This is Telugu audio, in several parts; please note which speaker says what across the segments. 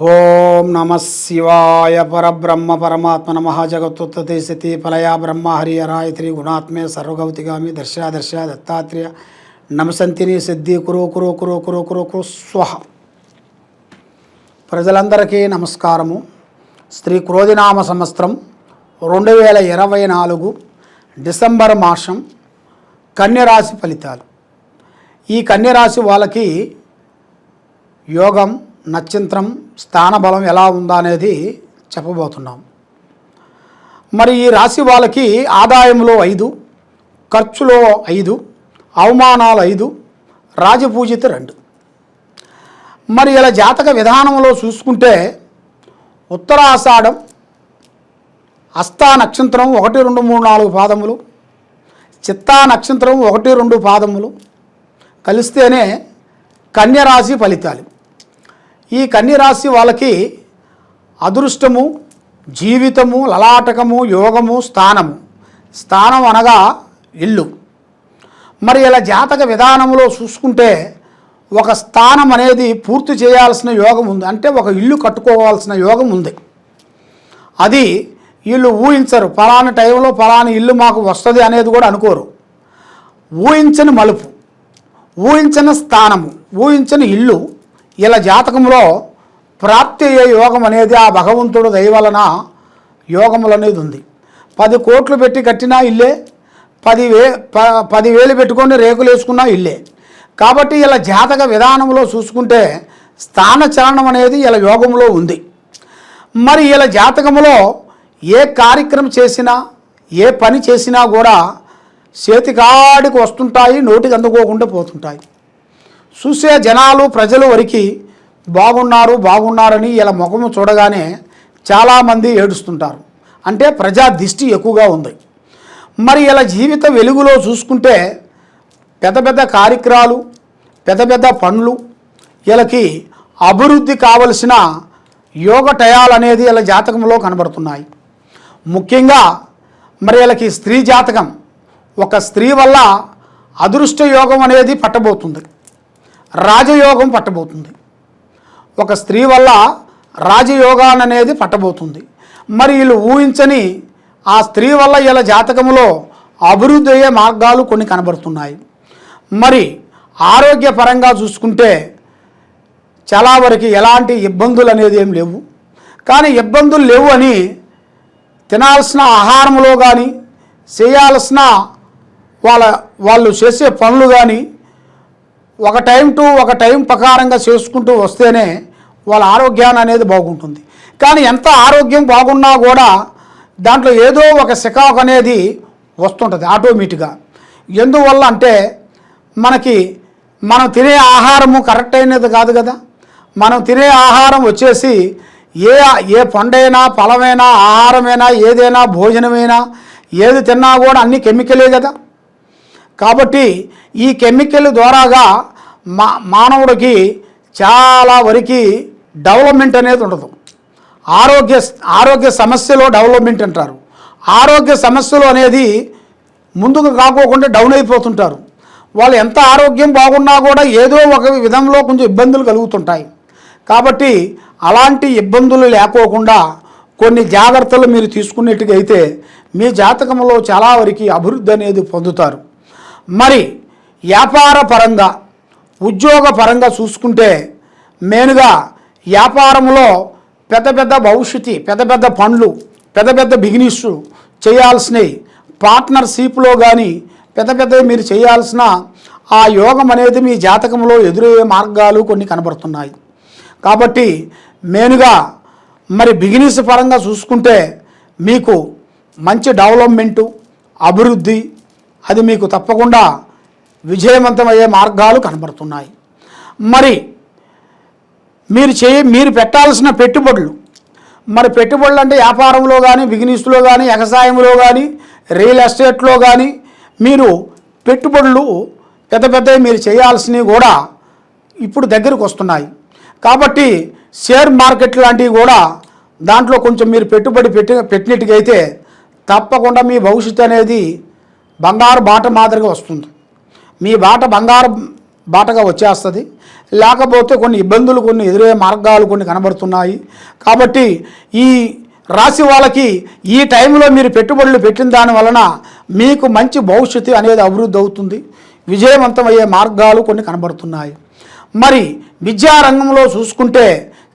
Speaker 1: ఓం నమ శివాయ పరబ్రహ్మ పరమాత్మ నమ జగత్తుత్తే సతి ఫలయా బ్రహ్మ హరియరాయత్రి గుణాత్మే సర్వగౌతిగామి దర్శ దర్శ దత్తాత్రేయ నమసంతిని సిద్ధి కురు కురు కురు కురు కురు కురు స్వహ. ప్రజలందరికీ నమస్కారము. శ్రీ క్రోధినామ సంవత్సరం రెండు వేల ఇరవై నాలుగు డిసెంబర్ మాసం కన్యరాశి ఫలితాలు. ఈ కన్యరాశి వాళ్ళకి యోగం నక్షత్రం స్థానబలం ఎలా ఉందా అనేది చెప్పబోతున్నాం. మరి ఈ రాశి వాళ్ళకి ఆదాయంలో ఐదు ఖర్చులో ఐదు అవమానాలు ఐదు రాజపూజిత రెండు. మరి ఇలా జాతక విధానంలో చూసుకుంటే ఉత్తరాషాఢం అస్థా నక్షత్రం ఒకటి రెండు మూడు నాలుగు పాదములు చిత్తా నక్షత్రం ఒకటి రెండు పాదములు కలిస్తేనే కన్యరాశి ఫలితాలు. ఈ కన్యరాశి వాళ్ళకి అదృష్టము జీవితము లలాటకము యోగము స్థానము. స్థానం అనగా ఇల్లు. మరి ఇలా జాతక విధానంలో చూసుకుంటే ఒక స్థానం అనేది పూర్తి చేయాల్సిన యోగం ఉంది. అంటే ఒక ఇల్లు కట్టుకోవాల్సిన యోగం ఉంది. అది వీళ్ళు ఊహించరు. ఫలానా టైంలో ఫలానా ఇల్లు మాకు వస్తుంది అనేది కూడా అనుకోరు. ఊహించని మలుపు ఊహించని స్థానము ఊహించని ఇల్లు ఇలా జాతకంలో ప్రాప్తి అయ్యే యోగం అనేది ఆ భగవంతుడు దయవలన యోగములు అనేది ఉంది. పది కోట్లు పెట్టి కట్టినా ఇల్లే పది వే ప పదివేలు పెట్టుకొని రేకులు వేసుకున్నా ఇల్లే. కాబట్టి ఇలా జాతక విధానంలో చూసుకుంటే స్థాన చలనం అనేది ఇలా యోగంలో ఉంది. మరి ఇలా జాతకంలో ఏ కార్యక్రమం చేసినా ఏ పని చేసినా కూడా చేతికాడికి వస్తుంటాయి నోటికి అందుకోకుండా పోతుంటాయి. చూసే జనాలు ప్రజలు వరికి బాగున్నారు బాగున్నారని ఇలా ముఖము చూడగానే చాలామంది ఏడుస్తుంటారు. అంటే ప్రజా దిష్టి ఎక్కువగా ఉంది. మరి ఇలా జీవిత వెలుగులో చూసుకుంటే పెద్ద పెద్ద కార్యక్రమాలు పెద్ద పెద్ద పనులు వీళ్ళకి అభివృద్ధి కావలసిన యోగ టయాలు అనేది ఇలా జాతకంలో కనబడుతున్నాయి. ముఖ్యంగా మరి వీళ్ళకి స్త్రీ జాతకం ఒక స్త్రీ వల్ల అదృష్ట యోగం అనేది పట్టబోతుంది. రాజయోగం పట్టబోతుంది. ఒక స్త్రీ వల్ల రాజయోగాన్ అనేది పట్టబోతుంది. మరి వీళ్ళు ఊహించని ఆ స్త్రీ వల్ల వీళ్ళ జాతకంలో అభివృద్ధి అయ్యే మార్గాలు కొన్ని కనబడుతున్నాయి. మరి ఆరోగ్యపరంగా చూసుకుంటే చాలా వరకు ఎలాంటి ఇబ్బందులు అనేది ఏం లేవు. కానీ ఇబ్బందులు లేవు అని తినాల్సిన ఆహారంలో కానీ చేయాల్సిన వాళ్ళ వాళ్ళు చేసే పనులు కానీ ఒక టైం టు ఒక టైం ప్రకారంగా చేసుకుంటూ వస్తేనే వాళ్ళ ఆరోగ్యాన్ని అనేది బాగుంటుంది. కానీ ఎంత ఆరోగ్యం బాగున్నా కూడా దాంట్లో ఏదో ఒక సికాకు అనేది వస్తుంటుంది ఆటోమేటిక్గా. ఎందువల్ల అంటే మనకి మనం తినే ఆహారము కరెక్ట్ అయినది కాదు కదా. మనం తినే ఆహారం వచ్చేసి ఏ ఏ పండైనా ఫలమైనా ఆహారమైనా ఏదైనా భోజనమైనా ఏది తిన్నా కూడా అన్ని కెమికలే కదా. కాబట్టి ఈ కెమికల్ ద్వారాగా మా మానవుడికి చాలా వరకు డెవలప్మెంట్ అనేది ఉండదు. ఆరోగ్య ఆరోగ్య సమస్యలో డెవలప్మెంట్ అంటారు. ఆరోగ్య సమస్యలు అనేది ముందుకు కాకోకుండా డౌన్ అయిపోతుంటారు. వాళ్ళు ఎంత ఆరోగ్యం బాగున్నా కూడా ఏదో ఒక విధంలో కొంచెం ఇబ్బందులు కలుగుతుంటాయి. కాబట్టి అలాంటి ఇబ్బందులు లేకోకుండా కొన్ని జాగ్రత్తలు మీరు తీసుకున్నట్టుగా అయితే మీ జాతకంలో చాలా వరకు అభివృద్ధి అనేది పొందుతారు. మరి వ్యాపార పరంగా ఉద్యోగ పరంగా చూసుకుంటే మెయిన్గా వ్యాపారంలో పెద్ద పెద్ద భవిష్యత్తు పెద్ద పెద్ద పనులు పెద్ద పెద్ద బిజినెస్ చేయాల్సినవి పార్ట్నర్షిప్లో కానీ పెద్ద పెద్దవి మీరు చేయాల్సిన ఆ యోగం అనేది మీ జాతకంలో ఎదురయ్యే మార్గాలు కొన్ని కనబడుతున్నాయి. కాబట్టి మెయిన్గా మరి బిజినెస్ పరంగా చూసుకుంటే మీకు మంచి డెవలప్మెంటు అభివృద్ధి అది మీకు తప్పకుండా విజయవంతమయ్యే మార్గాలు కనబడుతున్నాయి. మరి మీరు చే మీరు పెట్టాల్సిన పెట్టుబడులు మరి పెట్టుబడులు అంటే వ్యాపారంలో కానీ బిజినెస్లో కానీ వ్యవసాయంలో కానీ రియల్ ఎస్టేట్లో కానీ మీరు పెట్టుబడులు పెద్ద పెద్దవి మీరు చేయాల్సినవి కూడా ఇప్పుడు దగ్గరకు వస్తున్నాయి. కాబట్టి షేర్ మార్కెట్ లాంటివి కూడా దాంట్లో కొంచెం మీరు పెట్టుబడి పెట్టి పెట్టినట్టుగైతే తప్పకుండా మీ భవిష్యత్తు అనేది బంగారు బాట మాదిరిగా వస్తుంది. మీ బాట బంగారు బాటగా వచ్చేస్తుంది. లేకపోతే కొన్ని ఇబ్బందులు కొన్ని ఎదురయ్యే మార్గాలు కొన్ని కనబడుతున్నాయి. కాబట్టి ఈ రాశి వాళ్ళకి ఈ టైంలో మీరు పెట్టుబడులు పెట్టిన దాని వలన మీకు మంచి భవిష్యత్తు అనేది అభివృద్ధి అవుతుంది. విజయవంతమయ్యే మార్గాలు కొన్ని కనబడుతున్నాయి. మరి విద్యారంగంలో చూసుకుంటే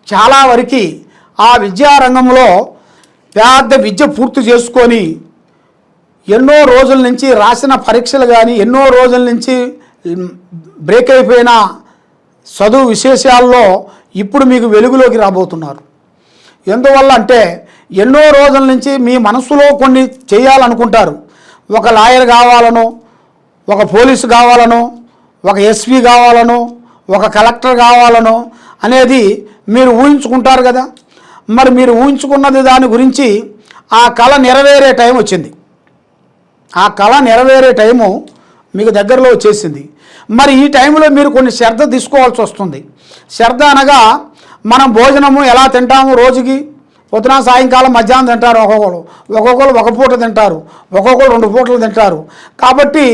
Speaker 1: చాలా వరకు ఆ విద్యారంగంలో పెద్ద విద్య పూర్తి చేసుకొని ఎన్నో రోజుల నుంచి రాసిన పరీక్షలు కానీ ఎన్నో రోజుల నుంచి బ్రేక్ అయిపోయిన చదువు విశేషాల్లో ఇప్పుడు మీకు వెలుగులోకి రాబోతున్నారు. ఎందువల్ల అంటే ఎన్నో రోజుల నుంచి మీ మనసులో కొన్ని చేయాలనుకుంటారు. ఒక లాయర్ కావాలనో ఒక పోలీసు కావాలనో ఒక ఎస్పీ కావాలనో ఒక కలెక్టర్ కావాలనో అనేది మీరు ఊహించుకుంటారు కదా. మరి మీరు ఊహించుకున్నది దాని గురించి ఆ కళ నెరవేరే టైం వచ్చింది. ఆ కళ నెరవేరే టైము మీకు దగ్గరలో వచ్చేసింది. మరి ఈ టైంలో మీరు కొన్ని శ్రద్ధ తీసుకోవాల్సి వస్తుంది. శ్రద్ధ అనగా మనం భోజనము ఎలా తింటాము రోజుకి? పొద్దున సాయంకాలం మధ్యాహ్నం తింటారు ఒక్కొక్కరు. ఒక్కొక్కరు ఒక పూట తింటారు. ఒక్కొక్కరు రెండు పూటలు తింటారు. కాబట్టి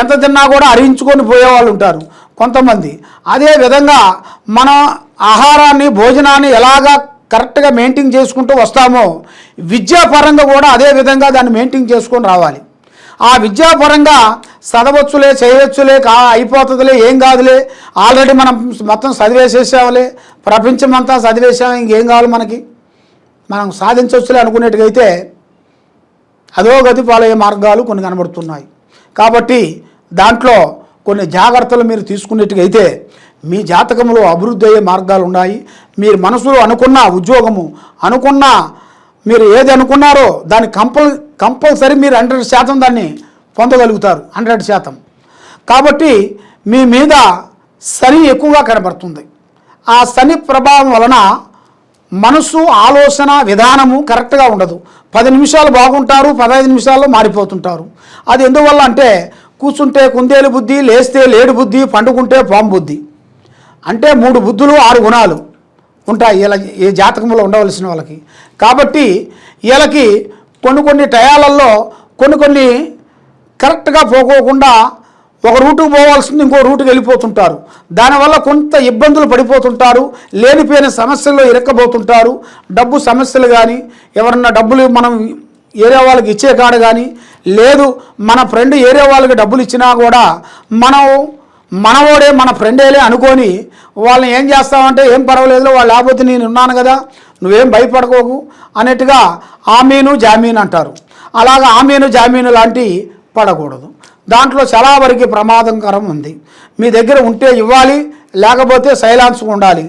Speaker 1: ఎంత తిన్నా కూడా అరించుకొని పోయేవాళ్ళు ఉంటారు కొంతమంది. అదే విధంగా మన ఆహారాన్ని భోజనాన్ని ఎలాగా కరెక్ట్గా మెయింటైన్ చేసుకుంటూ వస్తామో విద్యాపరంగా కూడా అదే విధంగా దాన్ని మెయింటైన్ చేసుకొని రావాలి. ఆ విద్యాపరంగా చదవచ్చులే చేయవచ్చులే కా అయిపోతుందిలే ఏం కాదులే. ఆల్రెడీ మనం మొత్తం చదివేసేసాములే ప్రపంచం అంతా చదివేసాము ఇంకేం కావాలి మనకి? మనం సాధించవచ్చులే అనుకునేట్టుగైతే అదో గతి పాలయ్యే మార్గాలు కొన్ని కనబడుతున్నాయి. కాబట్టి దాంట్లో కొన్ని జాగ్రత్తలు మీరు తీసుకునేట్టుగైతే మీ జాతకంలో అభివృద్ధి అయ్యే మార్గాలు ఉన్నాయి మీరు మనసులో అనుకున్న ఉద్యోగము అనుకున్న మీరు ఏది అనుకున్నారో దాన్ని కంపల్ కంపల్సరీ మీరు హండ్రెడ్ శాతం దాన్ని పొందగలుగుతారు. హండ్రెడ్ శాతం. కాబట్టి మీ మీద శని ఎక్కువగా కనబడుతుంది. ఆ శని ప్రభావం వలన మనసు ఆలోచన విధానము కరెక్ట్గా ఉండదు. పది నిమిషాలు బాగుంటారు పదహైదు నిమిషాల్లో మారిపోతుంటారు. అది ఎందువల్ల అంటే కూర్చుంటే కుందేలు బుద్ధి లేస్తే లేడు బుద్ధి పండుకుంటే పాము బుద్ధి. అంటే మూడు బుద్ధులు ఆరు గుణాలు. ఉంటాయి. ఇలా ఈ జాతకంలో ఉండవలసిన వాళ్ళకి. కాబట్టి వీళ్ళకి కొన్ని కొన్ని టయాలలో కొన్ని కొన్ని కరెక్ట్గా పోకోకుండా ఒక రూటుకు పోవాల్సింది ఇంకో రూటుకి వెళ్ళిపోతుంటారు. దానివల్ల కొంత ఇబ్బందులు పడిపోతుంటారు. లేనిపోయిన సమస్యల్లో ఇరక్కబోతుంటారు డబ్బు సమస్యలు కానీ ఎవరన్నా డబ్బులు మనం ఏరియా వాళ్ళకి ఇచ్చే కాడ కానీ లేదు మన ఫ్రెండ్ ఏరియా వాళ్ళకి డబ్బులు ఇచ్చినా కూడా మనం మనవోడే మన ఫ్రెండేలే అనుకొని వాళ్ళని ఏం చేస్తామంటే ఏం పర్వాలేదు వాళ్ళు లేకపోతే నేను ఉన్నాను కదా నువ్వేం భయపడకోకు అన్నట్టుగా ఆమీను జామీన్ అంటారు. అలాగా ఆమీను జామీను లాంటి పడకూడదు. దాంట్లో చాలా వరకు ప్రమాదకరం ఉంది. మీ దగ్గర ఉంటే ఇవ్వాలి లేకపోతే సైలాన్స్ ఉండాలి.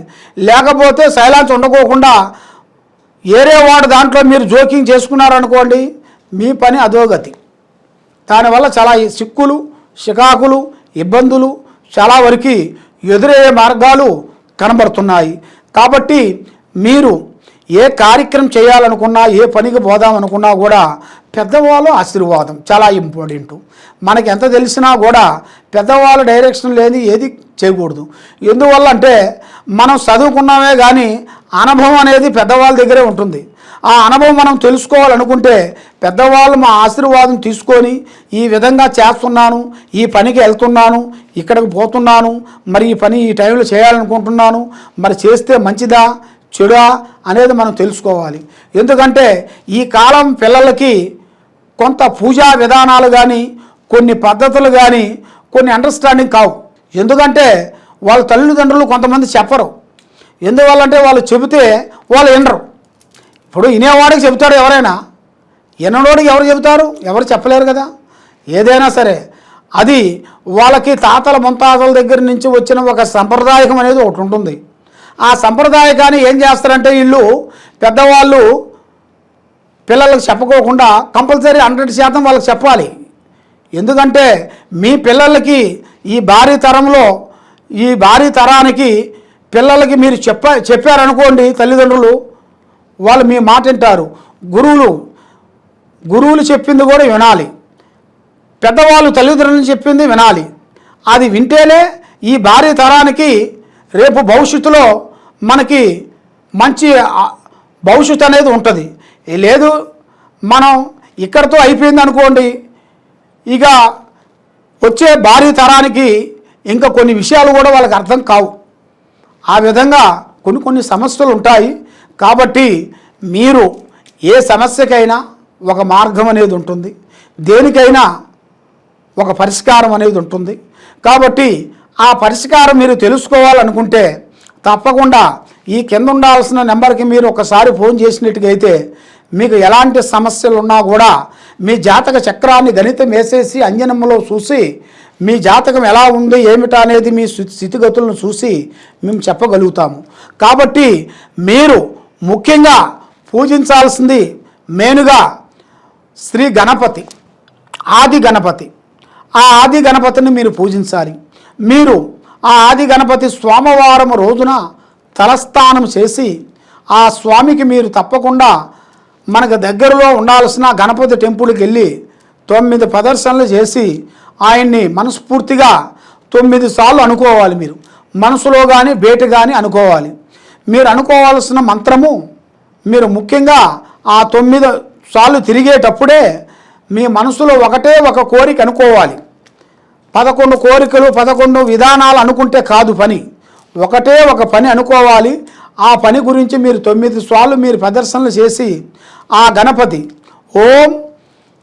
Speaker 1: లేకపోతే సైలాన్స్ ఉండకోకుండా ఏరే వాడు దాంట్లో మీరు జోక్యం చేసుకున్నారనుకోండి మీ పని అధోగతి. దానివల్ల చాలా ఈ సిక్కులు చికాకులు ఇబ్బందులు చాలా వరకు ఎదురయ్యే మార్గాలు కనబడుతున్నాయి. కాబట్టి మీరు ఏ కార్యక్రమం చేయాలనుకున్నా ఏ పనికి పోదామనుకున్నా కూడా పెద్దవాళ్ళు ఆశీర్వాదం చాలా ఇంపార్టెంట్. మనకి ఎంత తెలిసినా కూడా పెద్దవాళ్ళ డైరెక్షన్ లేని ఏది చేయకూడదు. ఎందువల్ల అంటే మనం చదువుకున్నామే కానీ అనుభవం అనేది పెద్దవాళ్ళ దగ్గరే ఉంటుంది. ఆ అనుభవం మనం తెలుసుకోవాలనుకుంటే పెద్దవాళ్ళు మా ఆశీర్వాదం తీసుకొని ఈ విధంగా చేస్తున్నాను ఈ పనికి వెళ్తున్నాను ఇక్కడికి పోతున్నాను మరి ఈ పని ఈ టైంలో చేయాలనుకుంటున్నాను మరి చేస్తే మంచిదా చెడా అనేది మనం తెలుసుకోవాలి. ఎందుకంటే ఈ కాలం పిల్లలకి కొంత పూజా విధానాలు కానీ కొన్ని పద్ధతులు కానీ కొన్ని అండర్స్టాండింగ్ కావు. ఎందుకంటే వాళ్ళ తల్లిదండ్రులు కొంతమంది చెప్పరు. ఎందువల్లంటే వాళ్ళు చెబితే వాళ్ళు వినరు. ఇప్పుడు వినేవాడికి చెబుతారు ఎవరైనా. విననోడికి ఎవరు చెబుతారు? ఎవరు చెప్పలేరు కదా. ఏదైనా సరే. అది వాళ్ళకి తాతల ముంతాతల దగ్గర నుంచి వచ్చిన ఒక సంప్రదాయకం అనేది ఒకటి ఉంటుంది. ఆ సంప్రదాయకాన్ని ఏం చేస్తారంటే వీళ్ళు పెద్దవాళ్ళు పిల్లలకు చెప్పుకోకుండా కంపల్సరీ హండ్రెడ్ శాతం వాళ్ళకి చెప్పాలి. ఎందుకంటే మీ పిల్లలకి ఈ భారీ తరంలో ఈ భారీ తరానికి పిల్లలకి మీరు చెప్ప చెప్పారనుకోండి తల్లిదండ్రులు వాళ్ళు మీ మాట వింటారు. గురువులు గురువులు చెప్పింది కూడా వినాలి. పెద్దవాళ్ళు తల్లిదండ్రులు చెప్పింది వినాలి. అది వింటేనే ఈ భారీ తరానికి రేపు భవిష్యత్తులో మనకి మంచి భవిష్యత్తు అనేది ఉంటుంది. లేదు మనం ఇక్కడితో అయిపోయింది అనుకోండి. ఇక వచ్చే భారీ తరానికి ఇంకా కొన్ని విషయాలు కూడా వాళ్ళకి అర్థం కావు. ఆ విధంగా కొన్ని కొన్ని సమస్యలు ఉంటాయి. కాబట్టి మీరు ఏ సమస్యకైనా ఒక మార్గం అనేది ఉంటుంది. దేనికైనా ఒక పరిష్కారం అనేది ఉంటుంది. కాబట్టి ఆ పరిష్కారం మీరు తెలుసుకోవాలనుకుంటే తప్పకుండా ఈ కింద ఉండాల్సిన నెంబర్కి మీరు ఒకసారి ఫోన్ చేసినట్టుగైతే మీకు ఎలాంటి సమస్యలు ఉన్నా కూడా మీ జాతక చక్రాన్ని గణితం వేసేసి అంజనమ్మలో చూసి మీ జాతకం ఎలా ఉంది ఏమిటా అనేది మీ స్థితిగతులను చూసి మేము చెప్పగలుగుతాము. కాబట్టి మీరు ముఖ్యంగా పూజించాల్సింది మెయిన్గా శ్రీ గణపతి ఆది గణపతి. ఆ ఆది గణపతిని మీరు పూజించాలి. మీరు ఆ ఆది గణపతి సోమవారం రోజున తలస్నానం చేసి ఆ స్వామికి మీరు తప్పకుండా మనకు దగ్గరలో ఉండాల్సిన గణపతి టెంపుల్కి వెళ్ళి తొమ్మిది ప్రదర్శనలు చేసి ఆయన్ని మనస్ఫూర్తిగా తొమ్మిది సార్లు అనుకోవాలి మీరు. మనసులో కానీ బయట కానీ అనుకోవాలి. మీరు అనుకోవాల్సిన మంత్రము మీరు ముఖ్యంగా ఆ తొమ్మిది సార్లు తిరిగేటప్పుడే మీ మనసులో ఒకటే ఒక కోరిక అనుకోవాలి. పదకొండు కోరికలు పదకొండు విధానాలు అనుకుంటే కాదు పని. ఒకటే ఒక పని అనుకోవాలి. ఆ పని గురించి మీరు తొమ్మిది సార్లు మీరు ప్రదర్శనలు చేసి ఆ గణపతి ఓం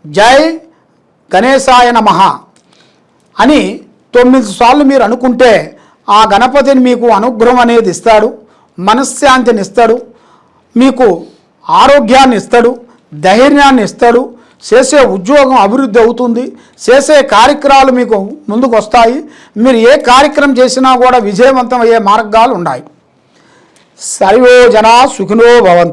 Speaker 1: జై గణేశాయ నమః అని తొమ్మిది సార్లు మీరు అనుకుంటే ఆ గణపతిని మీకు అనుగ్రహం అనేది ఇస్తాడు. మనశ్శాంతిని ఇస్తాడు మీకు ఆరోగ్యాన్ని ఇస్తాడు ధైర్యాన్ని ఇస్తాడు చేసే ఉద్యోగం అభివృద్ధి అవుతుంది చేసే కార్యక్రమాలు మీకు ముందుకు వస్తాయి మీరు ఏ కార్యక్రమం చేసినా కూడా విజయవంతం అయ్యే మార్గాలు ఉన్నాయి. సర్వో జనా సుఖినో భవంతు.